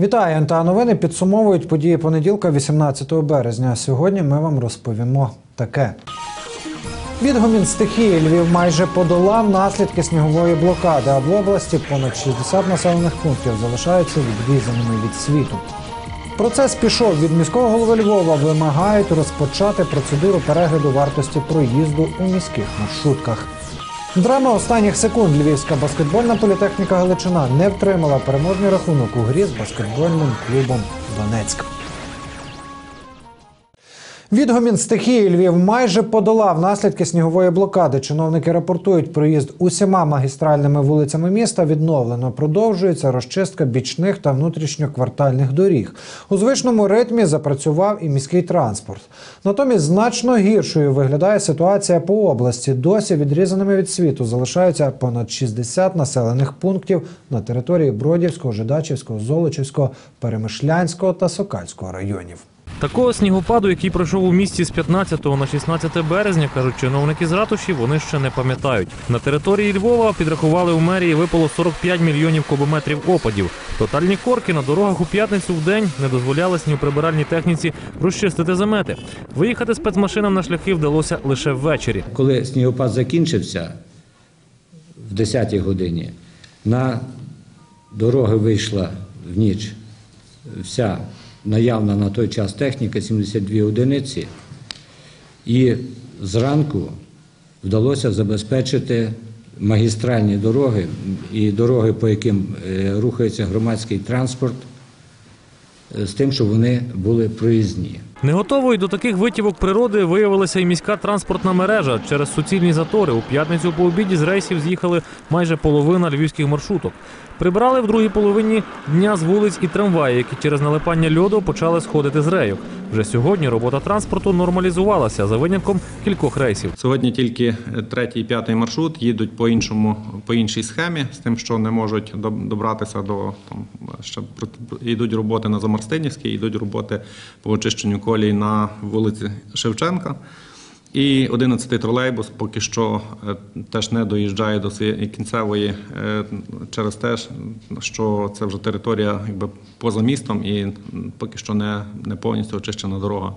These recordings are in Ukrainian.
Вітаю, НТА новини підсумовують події понеділка, 18 березня. Сьогодні ми вам розповімо таке. Відгомін стихії Львів майже подолав наслідки снігової блокади, а в області понад 60 населених пунктів залишаються відрізаними від світу. Процес пішов від міського голови Львова. Вимагають розпочати процедуру перегляду вартості проїзду у міських маршрутках. Драма останніх секунд львівська баскетбольна політехніка Галичина не втримала переможний рахунок у грі з баскетбольним клубом Донецьк. Відгомін стихії Львів майже подолав наслідки снігової блокади. Чиновники рапортують, проїзд усіма магістральними вулицями міста відновлено. Продовжується розчистка бічних та внутрішньоквартальних доріг. У звичному ритмі запрацював і міський транспорт. Натомість значно гіршою виглядає ситуація по області. Досі відрізаними від світу залишаються понад 60 населених пунктів на території Бродівського, Жидачівського, Золочівського, Перемишлянського та Сокальського районів. Такого снігопаду, який пройшов у місті з 15 на 16 березня, кажуть чиновники з ратуші, вони ще не пам'ятають. На території Львова підрахували у мерії випало 45 мільйонів кубометрів опадів. Тотальні корки на дорогах у п'ятницю в день не дозволяли снігоприбиральній техніці розчистити замети. Виїхати спецмашинам на шляхи вдалося лише ввечері. Коли снігопад закінчився в 10-й годині, на дороги вийшла в ніч вся наявна на той час техніка 72 одиниці, і зранку вдалося забезпечити магістральні дороги і дороги, по яким е, рухається громадський транспорт, е, з тим, щоб вони були проїзні. Не готовою до таких витівок природи виявилася і міська транспортна мережа. Через суцільні затори у п'ятницю по обіді з рейсів з'їхали майже половина львівських маршруток. Прибрали в другій половині дня з вулиць і трамваї, які через налипання льоду почали сходити з рейок. Вже сьогодні робота транспорту нормалізувалася за винятком кількох рейсів. Сьогодні тільки е, третій і п'ятий маршрут їдуть по іншому по іншій схемі, з тим, що не можуть доб- добратися до там ще йдуть роботи на Замарстинівській, йдуть роботи по очищенню колій на вулиці Шевченка. І 11-й тролейбус поки що е, теж не доїжджає до своєї кінцевої е, через те, що це вже територія якби поза містом і поки що не, не повністю очищена дорога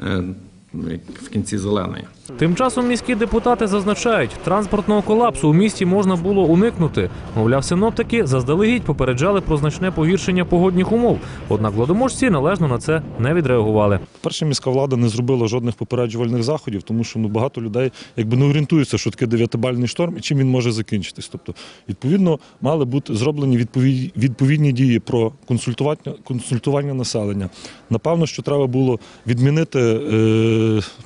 е, в кінці зеленої. Тим часом міські депутати зазначають, транспортного колапсу у місті можна було уникнути. Мовляв, синоптики заздалегідь попереджали про значне погіршення погодних умов. Однак владоможці належно на це не відреагували. Перше, міська влада не зробила жодних попереджувальних заходів, тому що ну, багато людей якби не орієнтуються, що таке дев'ятибальний шторм і чим він може закінчитись. Тобто, відповідно, мали бути зроблені відповідні, відповідні дії про консультування, консультування населення. Напевно, що треба було відмінити, е,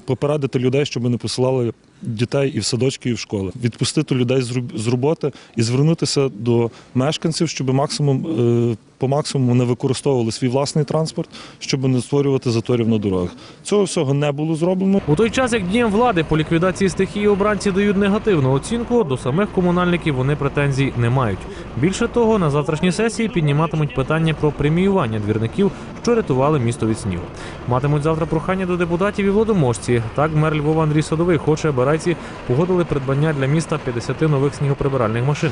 попередити людей, щоб не посилали дітей і в садочки, і в школи, відпустити людей з роб- з роботи і звернутися до мешканців, щоб максимум. е, по максимуму не використовували свій власний транспорт, щоб не створювати заторів на дорогах. Цього всього не було зроблено. У той час, як діям влади по ліквідації стихії обранці дають негативну оцінку, до самих комунальників вони претензій не мають. Більше того, на завтрашній сесії підніматимуть питання про преміювання двірників, що рятували місто від снігу. Матимуть завтра прохання до депутатів і владоможці. Так, мер Львова Андрій Садовий хоче, аби райці погодили придбання для міста 50 нових снігоприбиральних машин.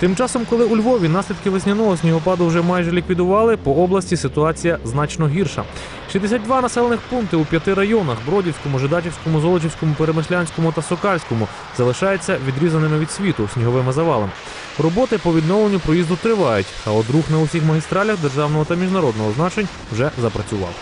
Тим часом, коли у Львові наслідки весняного снігопаду вже майже ліквідували, по області ситуація значно гірша. 62 населених пункти у п'яти районах Бродівському, Жидачівському, Золочівському, Перемишлянському та Сокальському залишаються відрізаними від світу сніговими завалами. Роботи по відновленню проїзду тривають, а от рух на усіх магістралях державного та міжнародного значень вже запрацював.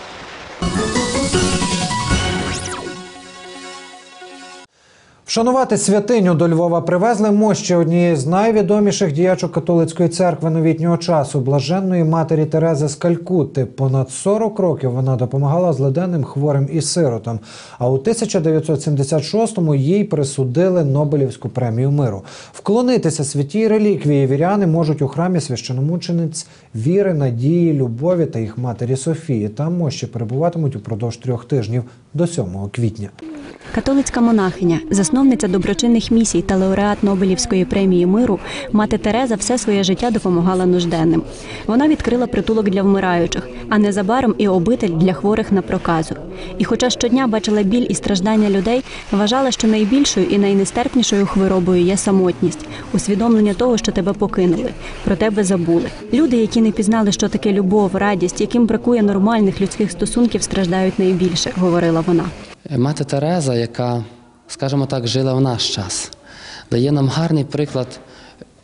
Вшанувати святиню до Львова привезли мощі однієї з найвідоміших діячок католицької церкви новітнього часу блаженної матері Терези з Калькутти. Понад 40 років вона допомагала злиденним хворим і сиротам. А у 1976-му їй присудили Нобелівську премію миру. Вклонитися святій реліквії віряни можуть у храмі священомучениць віри, надії, любові та їх матері Софії. Там мощі перебуватимуть упродовж трьох тижнів до 7 квітня. Католицька монахиня, засновниця доброчинних місій та лауреат Нобелівської премії миру, мати Тереза все своє життя допомагала нужденним. Вона відкрила притулок для вмираючих, а незабаром і обитель для хворих на проказу. І, хоча щодня бачила біль і страждання людей, вважала, що найбільшою і найнестерпнішою хворобою є самотність, усвідомлення того, що тебе покинули, про тебе забули. Люди, які не пізнали, що таке любов, радість, яким бракує нормальних людських стосунків, страждають найбільше, говорила вона. Мати Тереза, яка, скажімо так, жила в наш час, дає нам гарний приклад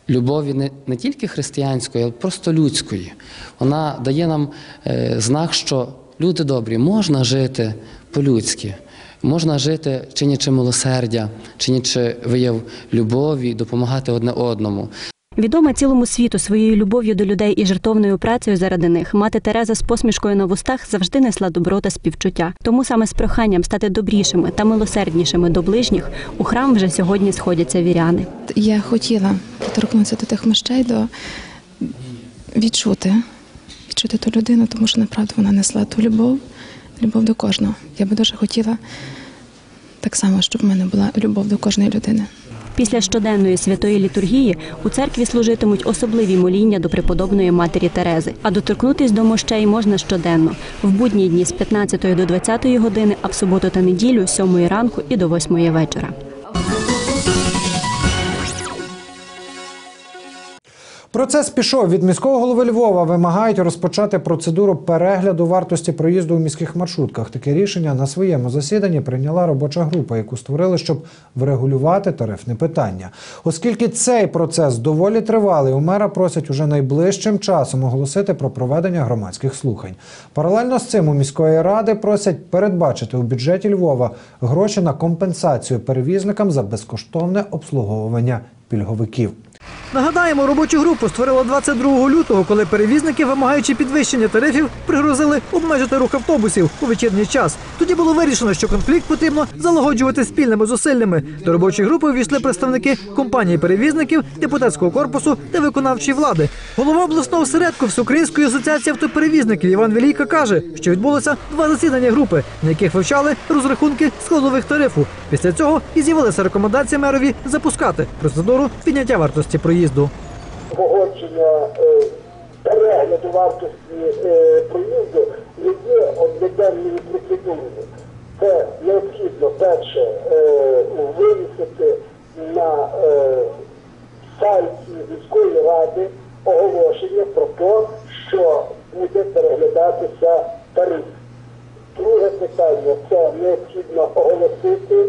любові не, не тільки християнської, але просто людської. Вона дає нам е, знак, що люди добрі, можна жити по-людськи, можна жити чинячи милосердя, чинячи вияв любові, допомагати одне одному. Відома цілому світу своєю любов'ю до людей і жертовною працею заради них, мати Тереза з посмішкою на вустах завжди несла добро та співчуття. Тому саме з проханням стати добрішими та милосерднішими до ближніх у храм вже сьогодні сходяться віряни. Я хотіла доторкнутися до тих мощей, до відчути, відчути ту людину, тому що направду вона несла ту любов, любов до кожного. Я би дуже хотіла так само, щоб в мене була любов до кожної людини. Після щоденної святої літургії у церкві служитимуть особливі моління до преподобної матері Терези. А доторкнутись до мощей можна щоденно в будні дні з 15 до 20 години, а в суботу та неділю з 7 ранку і до 8 вечора. Процес пішов від міського голови Львова. Вимагають розпочати процедуру перегляду вартості проїзду у міських маршрутках. Таке рішення на своєму засіданні прийняла робоча група, яку створили, щоб врегулювати тарифне питання. Оскільки цей процес доволі тривалий, у мера просять уже найближчим часом оголосити про проведення громадських слухань. Паралельно з цим у міської ради просять передбачити у бюджеті Львова гроші на компенсацію перевізникам за безкоштовне обслуговування пільговиків. Нагадаємо, робочу групу створила 22 лютого, коли перевізники, вимагаючи підвищення тарифів, пригрозили обмежити рух автобусів у вечірній час. Тоді було вирішено, що конфлікт потрібно залагоджувати спільними зусиллями. До робочої групи увійшли представники компанії перевізників, депутатського корпусу та виконавчої влади. Голова обласного осередку Всеукраїнської асоціації автоперевізників Іван Велійка каже, що відбулося два засідання групи, на яких вивчали розрахунки складових тарифу. Після цього і з'явилася рекомендація мерові запускати процедуру підняття вартості проїзду. погодження е, перегляду вартості е, проїзду є одноденною процедурою. Це необхідно перше е, вивісити на сайті міської ради оголошення про те, що буде переглядатися тариф. Друге питання це необхідно оголосити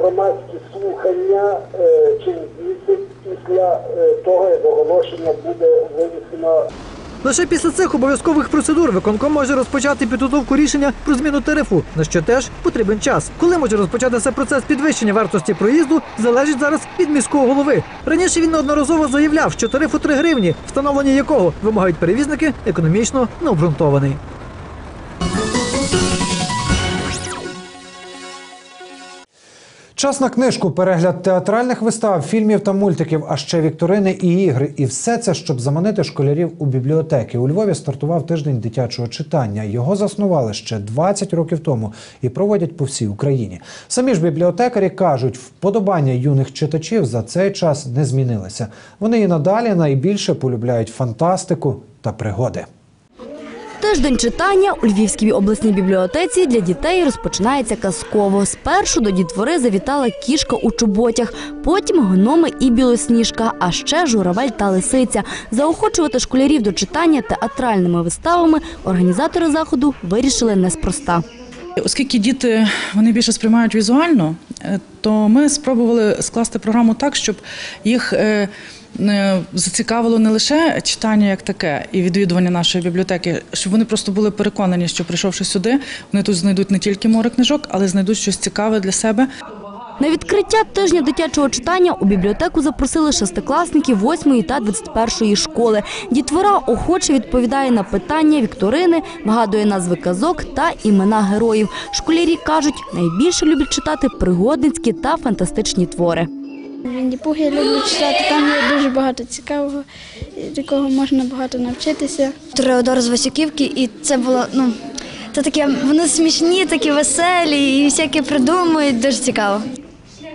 громадські слухання е, через місяць після е, того, як оголошення буде вивісено Лише після цих обов'язкових процедур виконком може розпочати підготовку рішення про зміну тарифу, на що теж потрібен час. Коли може розпочатися процес підвищення вартості проїзду, залежить зараз від міського голови. Раніше він неодноразово заявляв, що тариф у 3 гривні, встановлення якого вимагають перевізники, економічно необґрунтований. Час на книжку, перегляд театральних вистав, фільмів та мультиків, а ще вікторини і ігри. І все це, щоб заманити школярів у бібліотеки. У Львові стартував тиждень дитячого читання. Його заснували ще 20 років тому і проводять по всій Україні. Самі ж бібліотекарі кажуть, вподобання юних читачів за цей час не змінилися. Вони і надалі найбільше полюбляють фантастику та пригоди. Тиждень читання у Львівській обласній бібліотеці для дітей розпочинається казково. Спершу до дітвори завітала кішка у чоботях, потім гноми і білосніжка, а ще журавель та лисиця. Заохочувати школярів до читання театральними виставами організатори заходу вирішили неспроста. Оскільки діти вони більше сприймають візуально, е, то ми спробували скласти програму так, щоб їх е, зацікавило не лише читання як таке і відвідування нашої бібліотеки, щоб вони просто були переконані, що прийшовши сюди, вони тут знайдуть не тільки море книжок, але знайдуть щось цікаве для себе. На відкриття тижня дитячого читання у бібліотеку запросили шестикласників 8 та 21 школи. Дітвора охоче відповідає на питання вікторини, вгадує назви казок та імена героїв. Школярі кажуть, найбільше люблять читати пригодницькі та фантастичні твори. Вінні-Пух я люблю читати, там є дуже багато цікавого, якого можна багато навчитися. Тореодор з Васюківки, і це було ну Це таке, вони смішні, такі веселі і всяке придумують, дуже цікаво.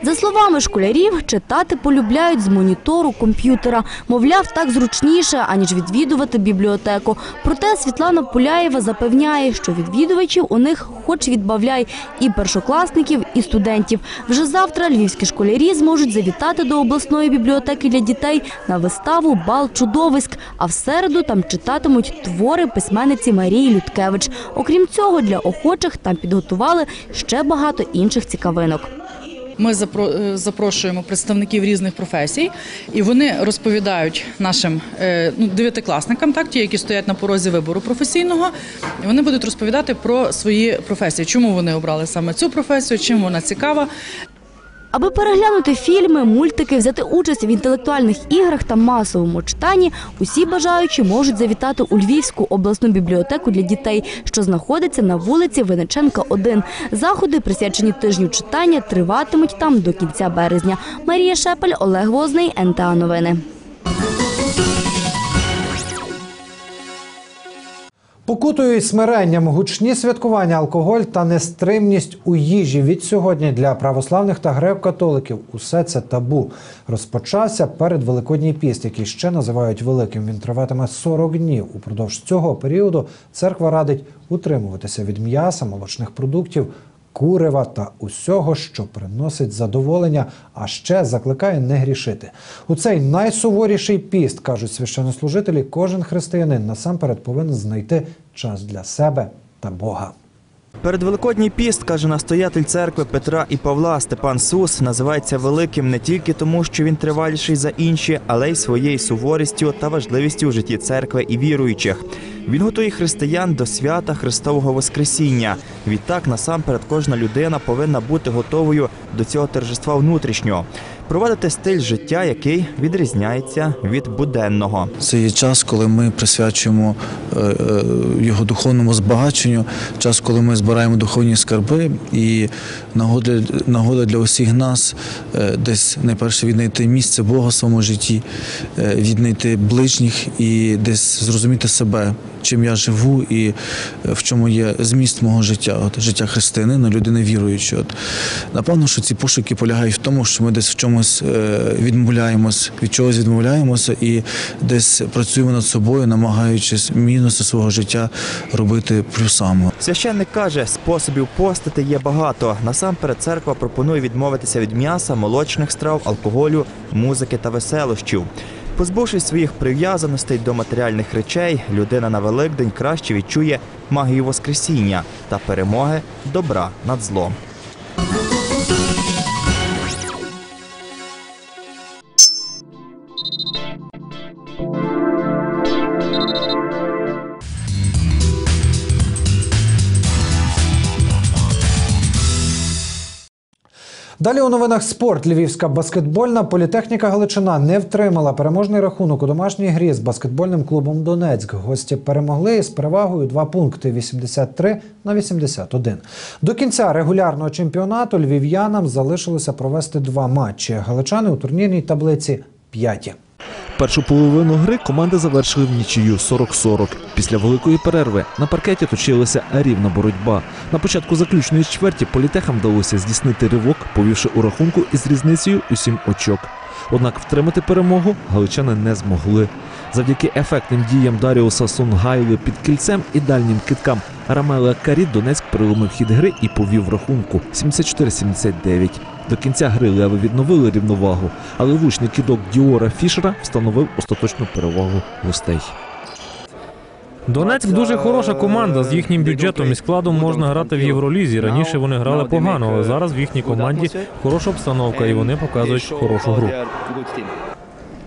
За словами школярів, читати полюбляють з монітору комп'ютера. Мовляв, так зручніше, аніж відвідувати бібліотеку. Проте Світлана Пуляєва запевняє, що відвідувачів у них хоч відбавляй і першокласників, і студентів. Вже завтра львівські школярі зможуть завітати до обласної бібліотеки для дітей на виставу Бал чудовиськ. А в середу там читатимуть твори письменниці Марії Людкевич. Окрім цього, для охочих там підготували ще багато інших цікавинок. Ми е, запрошуємо представників різних професій, і вони розповідають нашим е, ну, дев'ятикласникам, так ті, які стоять на порозі вибору професійного. і Вони будуть розповідати про свої професії, чому вони обрали саме цю професію, чим вона цікава. Аби переглянути фільми, мультики, взяти участь в інтелектуальних іграх та масовому читанні, усі бажаючі можуть завітати у Львівську обласну бібліотеку для дітей, що знаходиться на вулиці Винниченка, 1. Заходи, присвячені тижню читання, триватимуть там до кінця березня. Марія Шепель, Олег Возний, НТА Новини. Покутою і смиренням, гучні святкування, алкоголь та нестримність у їжі від сьогодні для православних та греко-католиків. Усе це табу. Розпочався перед Великодній піст, який ще називають великим. Він триватиме 40 днів. Упродовж цього періоду церква радить утримуватися від м'яса, молочних продуктів. Курева та усього, що приносить задоволення, а ще закликає не грішити. У цей найсуворіший піст, кажуть священнослужителі, кожен християнин насамперед повинен знайти час для себе та Бога. Передвеликодній піст, каже настоятель церкви Петра і Павла Степан Сус, називається великим не тільки тому, що він триваліший за інші, але й своєю суворістю та важливістю в житті церкви і віруючих. Він готує християн до свята Христового Воскресіння. Відтак, насамперед, кожна людина повинна бути готовою до цього торжества внутрішнього, провадити стиль життя, який відрізняється від буденного. Це є час, коли ми присвячуємо е, е, його духовному збагаченню, час, коли ми збираємо духовні скарби, і нагода, нагода для усіх нас е, десь найперше віднайти місце Бога в своєму житті, віднайти ближніх і десь зрозуміти себе, чим я живу і е, в чому є зміст мого життя, от життя християнина, людини віруючої. От напевно, що ці пошуки полягають в тому, що ми десь в чомусь е, відмовляємось, від чогось відмовляємося і десь працюємо над собою, намагаючись мінуси свого життя робити плюсами. Священник каже, способів постити є багато. Насамперед, церква пропонує відмовитися від м'яса, молочних страв, алкоголю, музики та веселощів. Позбувшись своїх прив'язаностей до матеріальних речей, людина на Великдень краще відчує магію Воскресіння та перемоги добра над злом. Далі у новинах спорт. Львівська баскетбольна політехніка Галичина не втримала переможний рахунок у домашній грі з баскетбольним клубом Донецьк. Гості перемогли з перевагою 2 пункти 83 на 81. До кінця регулярного чемпіонату львів'янам залишилося провести два матчі. Галичани у турнірній таблиці п'яті. Першу половину гри команди завершили в нічию 40-40. Після великої перерви на паркеті точилася рівна боротьба. На початку заключної чверті політехам вдалося здійснити ривок, повівши у рахунку із різницею у сім очок. Однак втримати перемогу галичани не змогли. Завдяки ефектним діям Даріуса Сунгайли під кільцем і дальнім киткам Рамела Карі Донецьк переломив хід гри і повів рахунку 74-79. До кінця гри леви відновили рівновагу, але влучний кидок Діора Фішера встановив остаточну перевагу гостей. Донецьк дуже хороша команда. З їхнім бюджетом і складом можна грати в Євролізі. Раніше вони грали погано, але зараз в їхній команді хороша обстановка і вони показують хорошу гру.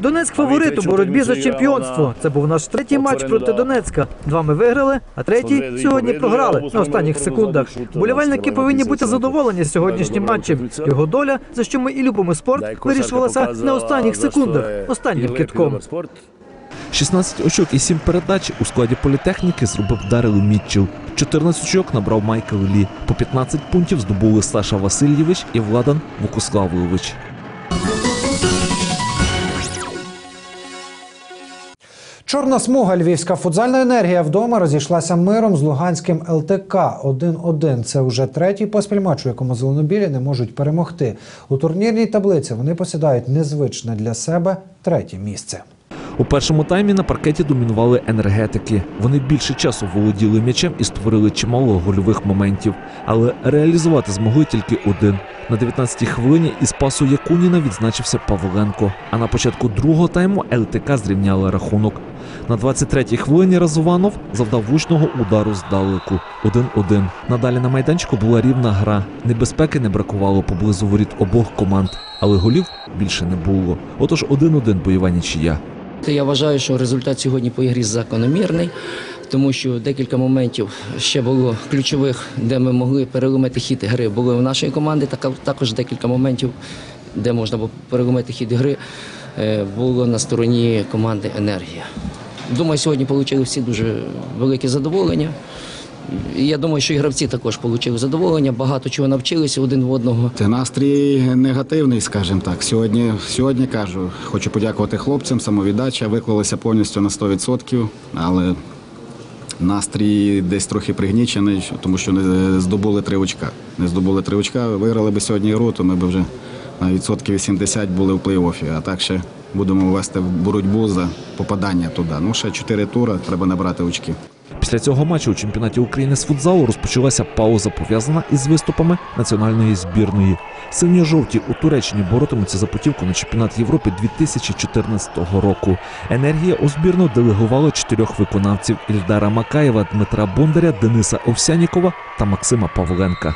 Донецьк фаворит у боротьбі за чемпіонство. Це був наш третій матч проти Донецька. Два ми виграли, а третій сьогодні програли на останніх секундах. Болівальники повинні бути задоволені сьогоднішнім матчем. Його доля, за що ми і любимо спорт, вирішувалася на останніх секундах, останнім китком. 16 очок і 7 передач у складі політехніки зробив Дарил Мітчел. 14 очок набрав Майкл Лі. По 15 пунктів здобули Саша Васильєвич і Владан Вукославович. Чорна смуга львівська футзальна енергія вдома розійшлася миром з Луганським ЛТК 1-1. Це вже третій поспіль матч, у якому зеленобілі не можуть перемогти. У турнірній таблиці вони посідають незвичне для себе третє місце. У першому таймі на паркеті домінували енергетики. Вони більше часу володіли м'ячем і створили чимало гольових моментів, але реалізувати змогли тільки один. На 19-й хвилині із пасу Якуніна відзначився Павленко. А на початку другого тайму ЛТК зрівняли рахунок. На 23-й хвилині Разуванов завдав влучного удару здалеку 1-1. Надалі на майданчику була рівна гра. Небезпеки не бракувало поблизу воріт обох команд, але голів більше не було. Отож 1-1 бойова нічия. Я вважаю, що результат сьогодні по ігрі закономірний, тому що декілька моментів ще було ключових, де ми могли переломити хід гри. Були в нашої команди, також декілька моментів, де можна було переломити хід гри, е, було на стороні команди енергія. Думаю, сьогодні отримали всі дуже велике задоволення. Я думаю, що і гравці також отримали задоволення, багато чого навчилися один в одного. Це настрій негативний, скажімо так. Сьогодні, сьогодні кажу, хочу подякувати хлопцям, самовіддача, виклалися повністю на 100%, але настрій десь трохи пригнічений, тому що не здобули три очка. Не здобули три очка, виграли би сьогодні гру, то ми б вже на відсотків 80 були в плей-офі. А так ще будемо вести боротьбу за попадання туди. Ну, ще чотири тури, треба набрати очки. Після цього матчу у чемпіонаті України з футзалу розпочалася пауза, пов'язана із виступами національної збірної. Синьо-жовті у Туреччині боротимуться за путівку на чемпіонат Європи 2014 року. Енергія у збірну делегувала чотирьох виконавців: Ільдара Макаєва, Дмитра Бондаря, Дениса Овсянікова та Максима Павленка.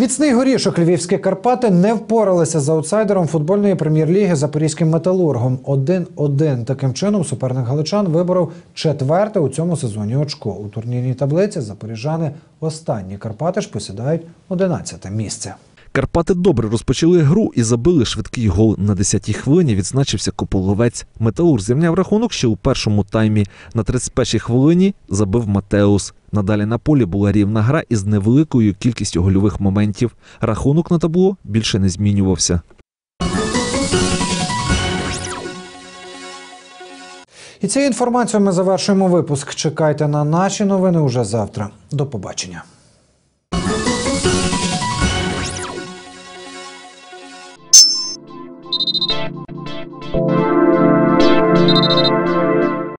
Міцний горішок львівські Карпати не впоралися з аутсайдером футбольної прем'єр-ліги запорізьким металургом 1-1. Таким чином суперник галичан виборов четверте у цьому сезоні очко. У турнірній таблиці запоріжани останні Карпати ж посідають 11 місце. Карпати добре розпочали гру і забили швидкий гол. На 10-й хвилині відзначився Кополовець. Металург зрівняв рахунок ще у першому таймі. На 31-й хвилині забив Матеус. Надалі на полі була рівна гра із невеликою кількістю гольових моментів. Рахунок на табло більше не змінювався. І цією інформацією ми завершуємо випуск. Чекайте на наші новини уже завтра. До побачення.